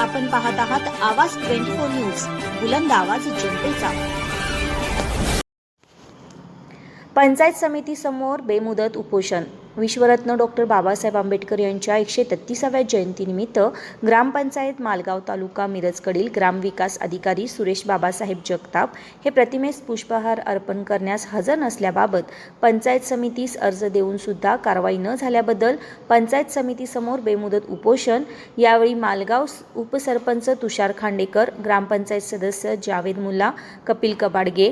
आपण पाहत आहात आवाज ट्वेंटी फोर न्यूज बुलंद आवाज जनतेचा. पंचायत समितीसमोर बेमुदत उपोषण. विश्वरत्न डॉक्टर बाबासाहेब आंबेडकर यांच्या एकशे तेहतीसाव्या जयंतीनिमित्त ग्रामपंचायत मालगाव तालुका मिरजकडील ग्रामविकास अधिकारी सुरेश बाबासाहेब जगताप हे प्रतिमेस पुष्पहार अर्पण करण्यास हजर नसल्याबाबत पंचायत समितीस अर्ज देऊन सुद्धा कारवाई न झाल्याबद्दल पंचायत समितीसमोर बेमुदत उपोषण. यावेळी मालगाव उपसरपंच तुषार खांडेकर ग्रामपंचायत सदस्य जावेद मुल्ला कपिल कबाडगे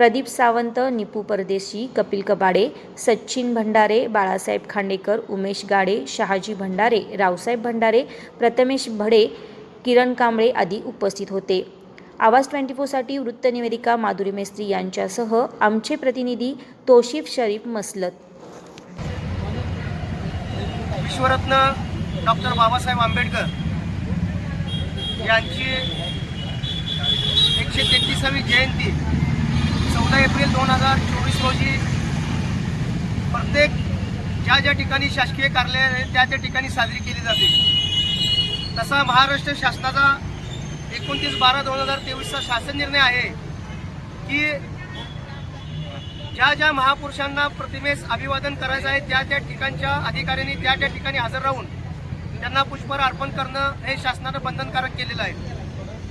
प्रदीप सावंत निपू परदेशी कपिल कबाडे सचिन भंडारे बाळासाहेब खांडेकर उमेश गाडे शहाजी भंडारे रावसाहेब भंडारे प्रथमेश भडे किरण कांबळे आदी उपस्थित होते. आवाज ट्वेंटी फोरसाठी वृत्तनिवेदिका माधुरी मेस्त्री यांच्यासह आमचे प्रतिनिधी तोशिफ शरीफ मसलत. विश्वरत्न डॉक्टर बाबासाहेब आंबेडकर यांची एकशे तेहतीसावी जयंती चौदा एप्रिल दोन हजार चोवीस रोजी प्रत्येक ज्या ज्या ठिकाणी शासकीय कार्यालय आहेत त्या त्या ठिकाणी साजरी केली जाते. तसा महाराष्ट्र शासनाचा एकोणतीस बारा दोन हजार तेवीसचा शासन निर्णय आहे की ज्या ज्या महापुरुषांना प्रतिमेस अभिवादन करायचं आहे त्या त्या ठिकाणच्या अधिकाऱ्यांनी त्या त्या ठिकाणी हजर राहून त्यांना पुष्पहार अर्पण करणं हे शासनानं बंधनकारक केलेलं आहे.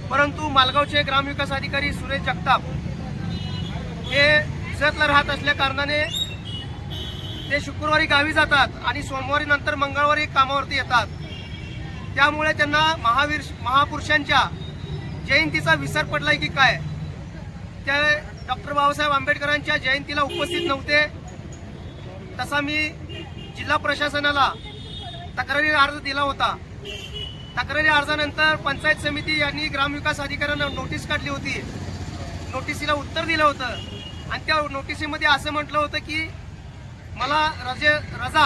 परंतु मालगावचे ग्रामविकास अधिकारी सुरेश जगताप राज्यातला राहत असल्या कारणाने ते शुक्रवारी गावी जातात आणि सोमवारी नंतर मंगळवारी कामावरती येतात. त्यामुळे त्यांना महावीर महापुरुषांच्या जयंतीचा विसर पडलाय की काय? त्या डॉक्टर बाबासाहेब आंबेडकरांच्या जयंतीला उपस्थित नव्हते. तसा मी जिल्हा प्रशासनाला तक्रारी अर्ज दिला होता. तक्रारी अर्जानंतर पंचायत समिती यांनी ग्रामविकास अधिकाऱ्यांना नोटीस काढली होती. नोटिसीला उत्तर दिलं होतं. आणि त्या नोटिसीमध्ये असं म्हटलं होतं की मला रजे रजा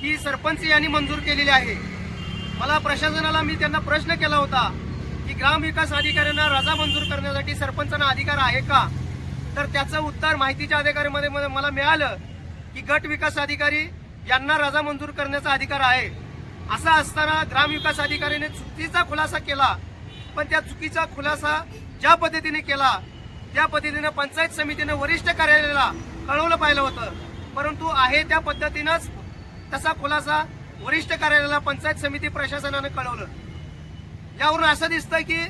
ही सरपंच यांनी मंजूर केलेली आहे. मला प्रशासनाला मी त्यांना प्रश्न केला होता की ग्रामविकास अधिकाऱ्यांना रजा मंजूर करण्यासाठी सरपंचांना अधिकार आहे का? तर त्याचं उत्तर माहितीच्या अधिकाऱ्यामध्ये मध्ये मला मिळालं की गट विकास अधिकारी यांना रजा मंजूर करण्याचा अधिकार आहे. असं असताना ग्रामविकास अधिकाऱ्याने चुकीचा खुलासा केला. पण त्या चुकीचा खुलासा ज्या पद्धतीने केला त्या पद्धतीनं पंचायत समितीनं वरिष्ठ कार्यालयाला कळवलं पाहिलं होतं परंतु आहे त्या पद्धतीनंच तसा खुलासा वरिष्ठ कार्यालयाला पंचायत समिती प्रशासनानं कळवलं. यावरून असं दिसतं की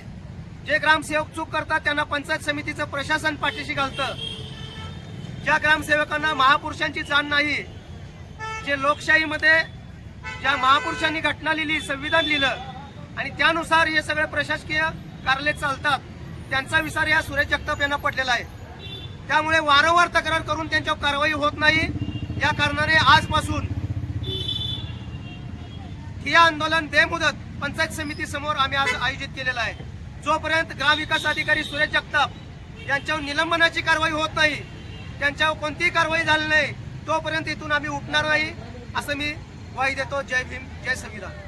जे ग्रामसेवक चूक करतात त्यांना पंचायत समितीचं प्रशासन पाठीशी घालतं. ज्या ग्रामसेवकांना महापुरुषांची जाण नाही जे लोकशाहीमध्ये ज्या महापुरुषांनी घटना लिहिली संविधान लिहिलं आणि त्यानुसार हे सगळे प्रशासकीय कार्यालय चालतात त्यांचा विचार या सुरेश जगताप यांना पडलेला आहे. त्यामुळे वारंवार तक्रार करून त्यांच्यावर कारवाई होत नाही. या कारणाने आजपासून ठिया आंदोलन बेमुदत पंचायत समिती समोर आम्ही आज आयोजित केलेलं आहे. जोपर्यंत ग्रामविकास अधिकारी सुरेश जगताप यांच्यावर निलंबनाची कारवाई होत नाही त्यांच्यावर कोणतीही कारवाई झाली नाही तोपर्यंत इथून आम्ही उठणार नाही असं मी ग्वाही देतो. जय भीम जय संविधान.